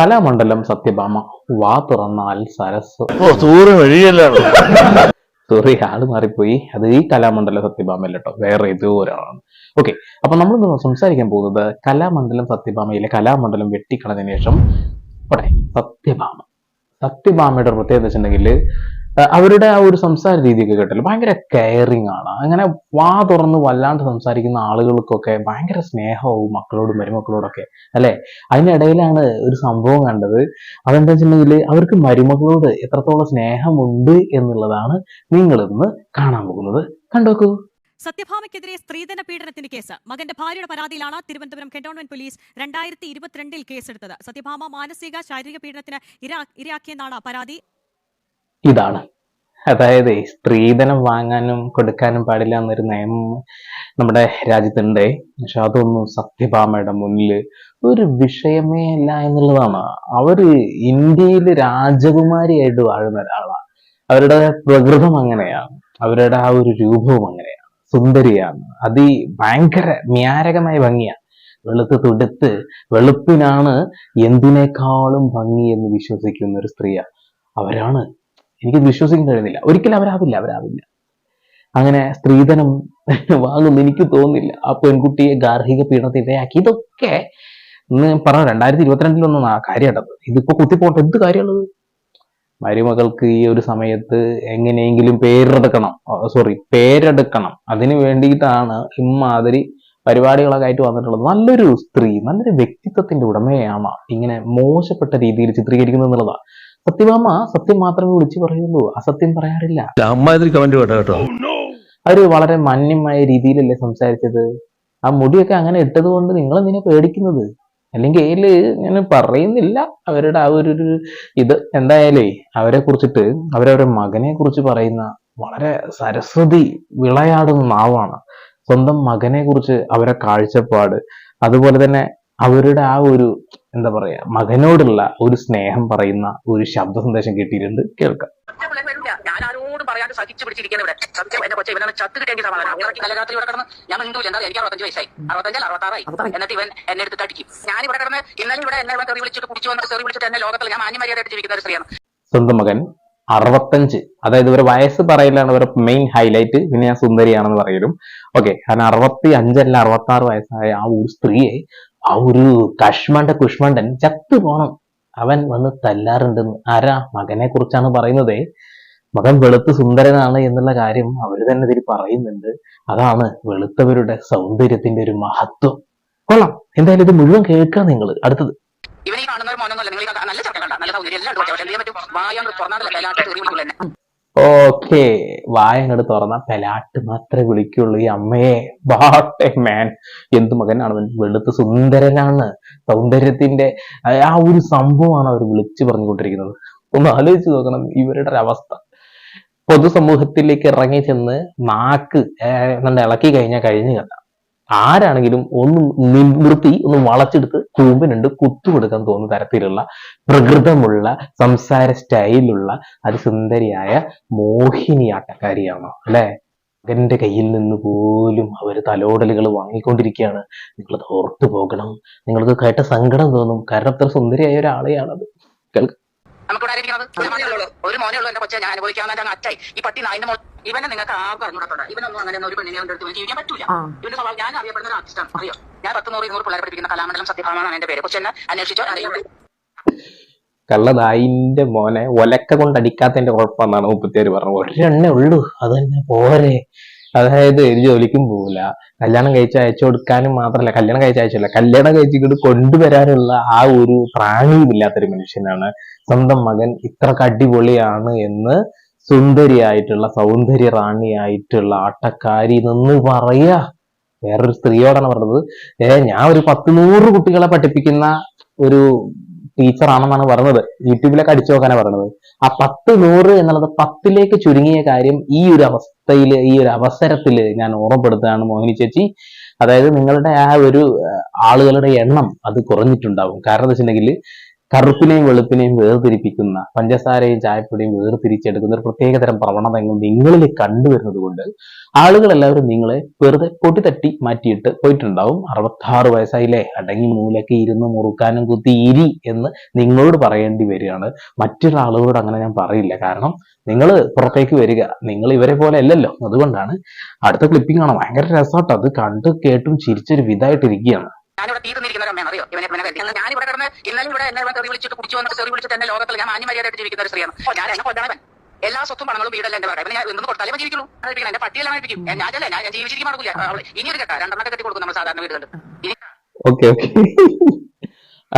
കലാമണ്ഡലം സത്യഭാമ. വാ തുറന്നാൽ സരസ് സോറി ആൾ മാറിപ്പോയി. അത് ഈ കലാമണ്ഡലം സത്യഭാമ അല്ല കേട്ടോ വേറെ ഏതോ ഒരാളാണ് ഓക്കെ അപ്പൊ നമ്മൾ സംസാരിക്കാൻ പോകുന്നത് കലാമണ്ഡലം സത്യഭാമയിലെ കലാമണ്ഡലം വെട്ടിക്കളഞ്ഞതിന് ശേഷം. സത്യഭാമ. സത്യഭാമയുടെ പ്രത്യേകത വെച്ചിട്ടുണ്ടെങ്കിൽ അവരുടെ ആ ഒരു സംസാര രീതിയൊക്കെ കേട്ടല്ലോ. ഭയങ്കര കെയറിങ് ആണ്. അങ്ങനെ വാ തുറന്ന് വല്ലാണ്ട് സംസാരിക്കുന്ന ആളുകൾക്കൊക്കെ ഭയങ്കര സ്നേഹവും മക്കളോടും മരുമക്കളോടൊക്കെ അല്ലെ? അതിനിടയിലാണ് ഒരു സംഭവം കണ്ടത്. അതെന്താ വെച്ചിട്ടുണ്ടെങ്കിൽ അവർക്ക് മരുമക്കളോട് എത്രത്തോളം സ്നേഹമുണ്ട് എന്നുള്ളതാണ് നിങ്ങൾ ഇന്ന് കാണാൻ പോകുന്നത്. കണ്ടോക്കൂ. സത്യഭാമയ്ക്കെതിരെ സ്ത്രീധന പീഡനത്തിന് കേസ്. മകന്റെ ഭാര്യയുടെ പരാതിയിലാണ് തിരുവനന്തപുരം കന്റോൺമെന്റ് പോലീസ് രണ്ടായിരത്തി ഇരുപത്തിരണ്ടിൽ കേസെടുത്തത്. സത്യഭാമ മാനസിക ശാരീരിക പീഡനത്തിന് ഇര- ഇരയാക്കിയെന്നാണ് പരാതി. ഇതാണ്. അതായത് സ്ത്രീധനം വാങ്ങാനും കൊടുക്കാനും പാടില്ല എന്നൊരു നിയമം നമ്മുടെ രാജ്യത്തുണ്ട്. പക്ഷെ അതൊന്നും സത്യഭാമയുടെ മുന്നിൽ ഒരു വിഷയമേ അല്ല എന്നുള്ളതാണ്. അവർ ഇന്ത്യയിൽ രാജകുമാരിയായിട്ട് വാഴുന്ന ഒരാളാണ്. അവരുടെ പ്രകൃതം അങ്ങനെയാണ്. അവരുടെ ആ ഒരു രൂപവും അങ്ങനെയാണ്. സുന്ദരിയാണ്. അതി ഭയങ്കര മ്യാരകമായ ഭംഗിയാണ്. വെളുത്ത് തുടുത്ത് വെളുപ്പിനാണ് എന്തിനേക്കാളും ഭംഗി എന്ന് വിശ്വസിക്കുന്ന ഒരു സ്ത്രീയാണ്. അവരാണ് എനിക്ക് വിശ്വസിക്കാൻ കഴിയുന്നില്ല. ഒരിക്കലും അവരാവില്ല അവരാവില്ല. അങ്ങനെ സ്ത്രീധനം വാങ്ങുന്നു എനിക്ക് തോന്നുന്നില്ല. ആ പെൺകുട്ടിയെ ഗാർഹിക പീഡനത്തിന് ഇടയാക്കി ഇതൊക്കെ ഇന്ന് പറഞ്ഞ രണ്ടായിരത്തി ഇരുപത്തിരണ്ടിലൊന്നും ആ കാര്യമായിട്ടത് ഇതിപ്പോ കുത്തിപ്പോട്ടെ എന്ത് കാര്യമുള്ളത് മരുമകൾക്ക് ഈ ഒരു സമയത്ത് എങ്ങനെയെങ്കിലും പേരെടുക്കണം. സോറി പേരെടുക്കണം. അതിനു വേണ്ടിയിട്ടാണ് ഇമ്മാതിരി പരിപാടികളൊക്കെ ആയിട്ട് വന്നിട്ടുള്ളത്. നല്ലൊരു സ്ത്രീ നല്ലൊരു വ്യക്തിത്വത്തിന്റെ ഉടമയാണ്. ഇങ്ങനെ മോശപ്പെട്ട രീതിയിൽ ചിത്രീകരിക്കുന്നത് എന്നുള്ളതാണ് സത്യഭാമ സത്യം മാത്രമേ വിളിച്ചു പറയുള്ളൂ. അസത്യം പറയാറില്ല. അമ്മാതിരി കമന്റ് കേട്ടോ. കേട്ടോ അവർ വളരെ മാന്യമായ രീതിയിലല്ലേ സംസാരിച്ചത്. ആ മുടിയൊക്കെ അങ്ങനെ ഇട്ടത് കൊണ്ട് നിങ്ങൾ എന്തിനാ പേടിക്കുന്നത്? അല്ലെങ്കിൽ അതിൽ ഞാൻ പറയുന്നില്ല. അവരുടെ ആ ഒരു ഒരു ഇത് എന്തായാലേ അവരെ കുറിച്ചിട്ട് അവരവരുടെ മകനെ കുറിച്ച് പറയുന്ന വളരെ സരസ്വതി വിളയാടുന്ന നാവാണ്. സ്വന്തം മകനെ കുറിച്ച് അവരെ കാഴ്ചപ്പാട്. അതുപോലെ തന്നെ അവരുടെ ആ ഒരു എന്താ പറയാ മകനോടുള്ള ഒരു സ്നേഹം പറയുന്ന ഒരു ശബ്ദ സന്ദേശം കിട്ടിയിട്ടുണ്ട്. കേൾക്കാം. ഞാൻ ആരോടും പറയാതെ സഹിച്ചു പിടിച്ചിരിക്കുന്ന ഇവിടെ. സത്യം എന്റെ കൊച്ചെ ഇവനെ ചത്ത് കിട്ടിയെങ്കിൽ സമാധാനം അത്രയ്ക്ക് കലകാലത്തിൽ ഇവിടെ കിടന്ന് ഞാൻ മിണ്ടൂല എന്താ എനിക്ക് അറുപത്തഞ്ച് വയസ്സായി. അറുപത്തഞ്ചാൽ അറുപത്താറായി. എന്നിട്ട് ഇവൻ എന്നെ ഞാൻ ഇവിടെ കിടന്ന് ഇന്നലെ ഇവിടെ എന്നെ തെറി വിളിച്ചിട്ട് കുടിച്ചു വന്നിട്ട് തെറി വിളിച്ചിട്ട് എന്നെ ലോകത്തിൽ ഞാൻ മാന്യമര്യാദയായിട്ട് ജീവിക്കുന്ന ഒരു സ്ത്രീയാണ്. സ്വന്തം മകൻ അറുപത്തഞ്ച്. അതായത് ഇവരെ വയസ്സ് പറയലാണ് ഇവരെ മെയിൻ ഹൈലൈറ്റ് പിന്നെ ഞാൻ സുന്ദരിയാണെന്ന് പറയലും. ഓക്കെ കാരണം അറുപത്തി അഞ്ചല്ല അറുപത്തി ആറ് വയസ്സായ ആ ഒരു സ്ത്രീയെ ആ ഒരു കഷ്മണ്ട കുഷ്മണ്ടൻ ചത്തു പോണം. അവൻ വന്ന് തല്ലാറുണ്ടെന്ന് ആരാ മകനെ കുറിച്ചാണ് പറയുന്നത്? മകൻ വെളുത്ത് സുന്ദരനാണ് എന്നുള്ള കാര്യം അവർ തന്നെ ഇതിൽ പറയുന്നുണ്ട്. അതാണ് വെളുത്തവരുടെ സൗന്ദര്യത്തിന്റെ ഒരു മഹത്വം. കൊള്ളാം. എന്തായാലും ഇത് മുഴുവൻ കേൾക്കാം നിങ്ങൾ അടുത്തത്. ഇവനെ കാണുന്ന നിങ്ങൾ നല്ല നല്ല സൗന്ദര്യം. എല്ലാം എന്ത് വായ അങ്ങോട്ട് ഓക്കെ തുറന്ന പെലാട്ട് മാത്രമേ വിളിക്കുള്ളൂ. ഈ അമ്മയെ. ബാട്ടെ മാൻ. എന്ത് മകനാണ് വെളുത്ത് സുന്ദരനാണ്. സൗന്ദര്യത്തിന്റെ ആ- ഒരു സംഭവമാണ് അവർ വിളിച്ചു പറഞ്ഞുകൊണ്ടിരിക്കുന്നത്. ഒന്ന് ആലോചിച്ച് നോക്കണം. ഇവരുടെ ഒരു അവസ്ഥ. പൊതുസമൂഹത്തിലേക്ക് ഇറങ്ങി ചെന്ന് നാക്ക് എന്താ ഇളക്കി കഴിഞ്ഞാൽ കഴിഞ്ഞു കഥ ആരാണെങ്കിലും ഒന്ന് നിവൃത്തി ഒന്ന് വളച്ചെടുത്ത് കൂമ്പിനുണ്ട് കുത്തു കൊടുക്കാൻ തോന്നുന്ന തരത്തിലുള്ള പ്രകൃതമുള്ള സംസാര സ്റ്റൈലുള്ള അതിസുന്ദരിയായ മോഹിനിയാട്ടക്കാരിയാണ് അല്ലെ? മകന്റെ കയ്യിൽ നിന്ന് പോലും അവർ തലോടലുകൾ വാങ്ങിക്കൊണ്ടിരിക്കുകയാണ്. നിങ്ങളത് ഓർത്തു പോകണം നിങ്ങൾക്ക് കേട്ട സങ്കടം തോന്നും. കാരണം അത്ര സുന്ദരിയായ ഒരാളെയാണത്. നമുക്ക് ഇവിടെ ആയിരിക്കുന്നത് ഒരു മോനേ ഉള്ളൂ. ഒരു മോനേ ഉള്ളൂ എന്റെ കൊച്ചെ. ഞാൻ അനുഭവിക്കാൻ അറ്റായി. ഈ പട്ടി നായിന്റെ മോൾ ഇവനെ നിങ്ങൾക്ക് ആർക്കും അറിഞ്ഞൂടാ ഇവനൊന്നും അങ്ങനെ ഒരു പെണ്ണിനെ കൊണ്ട് എടുത്ത് ജീവിക്കാൻ പറ്റൂല. ഇവന്റെ സ്വഭാവം ഞാൻ അറിയപ്പെടുന്ന ഒരു ആർട്ടിസ്റ്റാണ് അറിയോ? ഞാൻ പത്ത് നൂറ് ഇരുന്നൂറ് പിള്ളേരെ പഠിപ്പിക്കുന്ന കലാമണ്ഡലം സത്യഭാമ എന്നാണ് എന്റെ പേര്. കൊച്ചെന്നെ അന്വേഷിച്ചോ? അറിയാം. കള്ളതായിന്റെ മോനെ ഒലക്ക കൊണ്ട് അടിക്കാത്തതിന്റെ കുഴപ്പമെന്നാണ് മുപ്പത്തിയാറ് പറഞ്ഞത്. ഒരെണ്ണേ ഉള്ളൂ. അതന്നെ തന്നെ പോരെ. അതായത് ഒരു ജോലിക്കും പോവില്ല. കല്യാണം കഴിച്ച് അയച്ചു കൊടുക്കാനും മാത്രമല്ല കല്യാണം കഴിച്ച് അയച്ചില്ല കല്യാണം കഴിച്ചിട്ട് കൊണ്ടുവരാനുള്ള ആ ഒരു പ്രാണിയും ഇല്ലാത്തൊരു മനുഷ്യനാണ്. സ്വന്തം മകൻ ഇത്ര അടിപൊളിയാണ് എന്ന് സുന്ദരിയായിട്ടുള്ള സൗന്ദര്യ റാണിയായിട്ടുള്ള ആട്ടക്കാരി നിന്ന് പറയാ. വേറൊരു സ്ത്രീയോടാണ് പറഞ്ഞത്. ഏ ഞാൻ ഒരു പത്ത് നൂറ് കുട്ടികളെ പഠിപ്പിക്കുന്ന ഒരു ടീച്ചറാണെന്നാണ് പറഞ്ഞത്. യൂട്യൂബിലൊക്കെ അടിച്ചു നോക്കാനാണ് പറഞ്ഞത്. ആ പത്ത് നൂറ് എന്നുള്ളത് പത്തിലേക്ക് ചുരുങ്ങിയ കാര്യം ഈ ഒരു അവസ്ഥയിൽ ഈ ഒരു അവസരത്തിൽ ഞാൻ ഓർമ്മപ്പെടുത്തുകയാണ് മോഹിനി ചേച്ചി. അതായത് നിങ്ങളുടെ ആ ഒരു ആളുകളുടെ എണ്ണം അത് കുറഞ്ഞിട്ടുണ്ടാവും. കാരണം എന്താ വെച്ചിട്ടുണ്ടെങ്കിൽ കറുപ്പിനെയും വെളുപ്പിനെയും വേർതിരിപ്പിക്കുന്ന പഞ്ചസാരയും ചായപ്പൊടിയും വേർതിരിച്ചെടുക്കുന്ന ഒരു പ്രത്യേകതരം പ്രവണതകൾ നിങ്ങളിൽ കണ്ടുവരുന്നത് കൊണ്ട് ആളുകൾ എല്ലാവരും നിങ്ങളെ വെറുതെ പൊട്ടിത്തട്ടി മാറ്റിയിട്ട് പോയിട്ടുണ്ടാവും. അറുപത്താറ് വയസ്സായില്ലേ? അടങ്ങി മൂലൊക്കെ ഇരുന്ന് മുറുക്കാനും കുത്തി ഇരി എന്ന് നിങ്ങളോട് പറയേണ്ടി വരികയാണ്. മറ്റൊരാളുകളോട് അങ്ങനെ ഞാൻ പറയില്ല. കാരണം നിങ്ങൾ പുറത്തേക്ക് വരിക. നിങ്ങൾ ഇവരെ പോലെ അല്ലല്ലോ. അതുകൊണ്ടാണ് അടുത്ത ക്ലിപ്പിംഗ് ആണ് ഭയങ്കര രസമാട്ടോ അത് കണ്ട് കേട്ടും ചിരിച്ചൊരു വിധായിട്ടിരിക്കുകയാണ് ഞാനിവിടെ തീ തന്നിരിക്കുന്ന ഒരു അമ്മയാണ് അറിയോ? ഇവനെ ഇവനെ കരുതി. ഞാനിവിടെ കിടന്ന് ഇന്നലെ ഇവിടെ എന്നെ ഇവിടെ തെറി വിളിച്ചിട്ട് കുടിച്ചു വന്നിട്ട് തെറി വിളിച്ചിട്ട് എന്നെ ലോകത്തിൽ ഞാൻ മാന്യമര്യാദയായിട്ട് ജീവിക്കുന്ന ഒരു സ്ത്രീയാണ്. ഞാൻ എന്നെ കൊല്ലണവൻ എല്ലാ സ്വത്തും പണങ്ങളും വീടല്ല എന്റെ പറയാം ഞാൻ എന്തെന്ന് കൊടുത്താലേ ഞാൻ ജീവിക്കുള്ളൂ. എന്റെ പട്ടിയെല്ലാം ഏൽപ്പിക്കും ഞാനല്ല ഞാൻ ഞാൻ ജീവിച്ചിരിക്കും നടക്കില്ല ഇനി ഒരു കേട്ടാ. രണ്ടെണ്ണം കെട്ടി കൊടുക്കും നമ്മൾ സാധാരണ വീടുകൾ ഓക്കെ ഓക്കെ.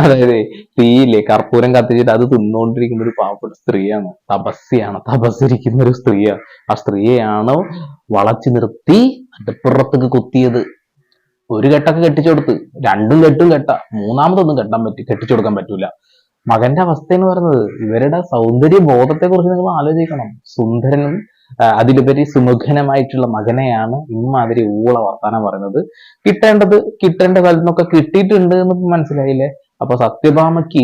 അതായത് തീയില്ലേ കർപ്പൂരം കത്തിച്ചിട്ട് അത് തിന്നുകൊണ്ടിരിക്കുന്ന ഒരു പാവപ്പെട്ട സ്ത്രീയാണ്. തപസ്സിയാണ്. തപസ്സിരിക്കുന്ന ഒരു സ്ത്രീയാണ്. ആ സ്ത്രീയെയാണ് വളച്ചു നിർത്തി അടുപ്പുറത്തേക്ക് കുത്തിയത്? ഒരു കെട്ടൊക്കെ കെട്ടിച്ചു കൊടുത്ത്. രണ്ടും കെട്ടും കെട്ട. മൂന്നാമതൊന്നും കെട്ടാൻ പറ്റി കെട്ടിച്ചു കൊടുക്കാൻ പറ്റൂല. മകന്റെ അവസ്ഥ എന്ന് പറയുന്നത് ഇവരുടെ സൗന്ദര്യ ബോധത്തെ കുറിച്ച് നിങ്ങൾ ആലോചിക്കണം. സുന്ദരനും അതിലുപരി സുമുഖനമായിട്ടുള്ള മകനെയാണ് ഇമ്മാതിരി ഊള വർത്താനം പറയുന്നത്. കിട്ടേണ്ടത് കിട്ടേണ്ട കാലത്തിനൊക്കെ കിട്ടിയിട്ടുണ്ട് എന്ന് മനസ്സിലായില്ലേ? അപ്പൊ സത്യഭാമയ്ക്ക്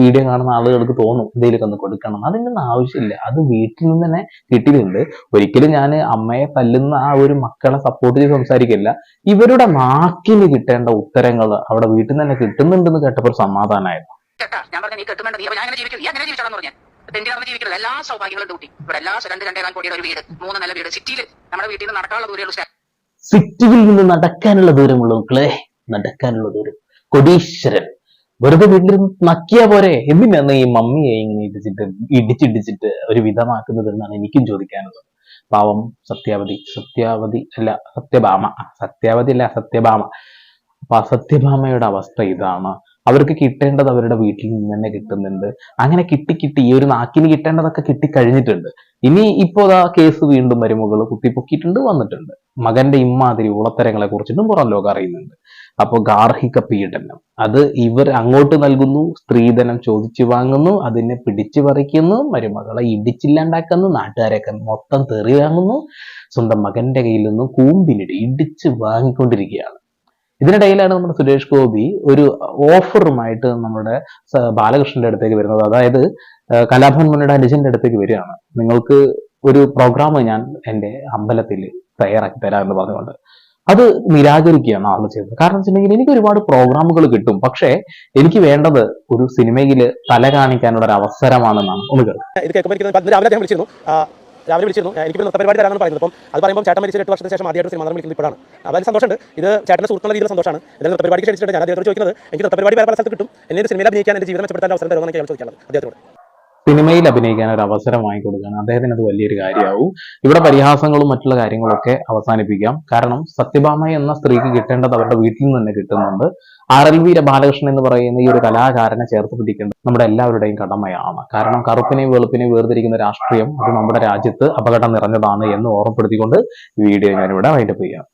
വീഡിയോ കാണുന്ന ആളുകൾക്ക് തോന്നും എന്തെങ്കിലും ഒന്ന് കൊടുക്കണം. അതിന്റെ ഒന്നും ആവശ്യമില്ല. അത് വീട്ടിൽ നിന്ന് തന്നെ കിട്ടിയിട്ടുണ്ട്. ഒരിക്കലും ഞാൻ അമ്മയെ തല്ലുന്ന ആ ഒരു മക്കളെ സപ്പോർട്ട് ചെയ്ത് സംസാരിക്കില്ല. ഇവരുടെ നാക്കിന് കിട്ടേണ്ട ഉത്തരങ്ങൾ അവിടെ വീട്ടിൽ നിന്ന് തന്നെ കിട്ടുന്നുണ്ടെന്ന് കേട്ടപ്പോൾ ഒരു സമാധാനമായിരുന്നു ഞാൻ പറഞ്ഞ നീ കെട്ടുമ്പോൾ നീ അങ്ങനെ ജീവിക്കും നീ അങ്ങനെ ജീവിച്ചാണെന്ന് പറഞ്ഞു തെണ്ടി ജീവിക്കുന്നത് എല്ലാ സൗഭാഗ്യങ്ങളും ഡ്യൂട്ടി ഇവിടെ എല്ലാ രണ്ട് രണ്ടേകാൽ കോടിയുടെ ഒരു വീട്. മൂന്ന് നില വീട്. സിറ്റിയിൽ നമ്മുടെ വീട്ടിൽ നിന്ന് നടക്കാനുള്ള ദൂരെയുള്ള സിറ്റിയിൽ നിന്ന് നടക്കാനുള്ള ദൂരമുള്ള മക്കളെ നടക്കാനുള്ള ദൂരം. കൊടീശ്വരൻ. വെറുതെ വീട്ടിൽ നക്കിയാ പോരെ എന്തിനാണ് ഈ മമ്മിയെ ഇങ്ങനെ ഇടിച്ചിട്ട് ഇടിച്ചിടിച്ചിട്ട് ഒരു വിധമാക്കുന്നത് എന്നാണ് എനിക്കും ചോദിക്കാനുള്ളത്. പാവം സത്യാവതി സത്യാവതി അല്ല സത്യഭാമ. സത്യാവതി അല്ല സത്യഭാമ. അപ്പൊ ആ സത്യഭാമയുടെ അവസ്ഥ ഇതാണ്. അവർക്ക് കിട്ടേണ്ടത് അവരുടെ വീട്ടിൽ നിന്ന് തന്നെ കിട്ടുന്നുണ്ട്. അങ്ങനെ കിട്ടി കിട്ടി ഈ ഒരു നാക്കിന് കിട്ടേണ്ടതൊക്കെ കിട്ടി കഴിഞ്ഞിട്ടുണ്ട്. ഇനി ഇപ്പോ ആ കേസ് വീണ്ടും മരുമകൾ കുത്തിപ്പൊക്കിയിട്ടുണ്ട് വന്നിട്ടുണ്ട്. മകന്റെ ഇമ്മാതിരി ഉളത്തരങ്ങളെ കുറിച്ചിട്ടും പുറം ലോകം അറിയുന്നുണ്ട്. അപ്പോൾ ഗാർഹിക പീഡനം. അത് ഇവർ അങ്ങോട്ട് നൽകുന്നു സ്ത്രീധനം ചോദിച്ചു വാങ്ങുന്നു അതിനെ പിടിച്ചു പറിക്കുന്നു മരുമകളെ ഇടിച്ചില്ലാണ്ടാക്കുന്നു നാട്ടുകാരെയൊക്കെ മൊത്തം തെറി വാങ്ങുന്നു സ്വന്തം മകന്റെ കയ്യിൽ നിന്നും കൂമ്പിനിടി ഇടിച്ച് വാങ്ങിക്കൊണ്ടിരിക്കുകയാണ്. ഇതിനിടയിലാണ് നമ്മുടെ സുരേഷ് ഗോപി ഒരു ഓഫറുമായിട്ട് നമ്മുടെ ബാലകൃഷ്ണന്റെ അടുത്തേക്ക് വരുന്നത്. അതായത് കലാഭവൻ മുന്നയുടെ അനുജന്റെ അടുത്തേക്ക് വരികയാണ്. നിങ്ങൾക്ക് ഒരു പ്രോഗ്രാം ഞാൻ എന്റെ അമ്പലത്തിൽ തയ്യാറാക്കി തരാമെന്ന് പറഞ്ഞുകൊണ്ട്. അത് നിരാകരിക്കുകയാണ് ആൾ ചെയ്തത് കാരണം വെച്ചിട്ടുണ്ടെങ്കിൽ എനിക്ക് ഒരുപാട് പ്രോഗ്രാമുകൾ കിട്ടും. പക്ഷേ എനിക്ക് വേണ്ടത് ഒരു സിനിമയിൽ തല കാണിക്കാനുള്ള ഒരു അവസരമാണെന്നാണ്. ഒന്ന് കേൾക്കുന്നത് രാവിലെ വിളിച്ചിരുന്നു. എനിക്ക് നൃത്ത പരിപാടി തരാമെന്ന് പറയുന്നത്. അപ്പം അത് പറയുമ്പോൾ ചേട്ടൻ മരിച്ച എട്ട് വർഷത്തിന് ശേഷം ആദ്യമായിട്ട് സിനിമ വിളിക്കുന്നത് ഇപ്പോഴാണ്. അതായത് സന്തോഷമുണ്ട്. ഇത് ചേട്ടന്റെ സുഹൃത്തുള്ള രീതിയിൽ സന്തോഷമാണ്. ഇതിൽ നൃത്ത പരിപാടി ക്ഷണിച്ചിട്ട് ഞാൻ അദ്ദേഹത്തോട് ചോദിക്കുന്നത് എനിക്ക് നൃത്ത പരിപാടി പല സ്ഥലത്ത് കിട്ടും. എന്നെ സിനിമയിൽ അഭിനയിക്കാൻ എന്റെ ജീവിതം മെച്ചപ്പെടുത്താൻ അവസരം തരുമെന്ന് ഞാൻ ചോദിക്കാനുള്ളത് അദ്ദേഹത്തോട്. സിനിമയിൽ അഭിനയിക്കാൻ ഒരു അവസരം വാങ്ങിക്കൊടുക്കാൻ അദ്ദേഹത്തിന് അത് വലിയൊരു കാര്യമാവും. ഇവിടെ പരിഹാസങ്ങളും മറ്റുള്ള കാര്യങ്ങളൊക്കെ അവസാനിപ്പിക്കാം. കാരണം സത്യഭാമ എന്ന സ്ത്രീക്ക് കിട്ടേണ്ടത് അവരുടെ വീട്ടിൽ നിന്ന് തന്നെ കിട്ടുന്നുണ്ട്. ആർ എൽ വി ബാലകൃഷ്ണൻ എന്ന് പറയുന്ന ഈ ഒരു കലാകാരനെ ചേർത്ത് പിടിക്കേണ്ടത് നമ്മുടെ എല്ലാവരുടെയും കടമയാണ്. കാരണം കറുപ്പിനെയും വെളുപ്പിനെയും വേർതിരിക്കുന്ന രാഷ്ട്രീയം അത് നമ്മുടെ രാജ്യത്ത് അപകടം നിറഞ്ഞതാണ് എന്ന് ഓർമ്മപ്പെടുത്തിക്കൊണ്ട് വീഡിയോ ഞാനിവിടെ വൈൻഡപ്പ് ചെയ്യാം.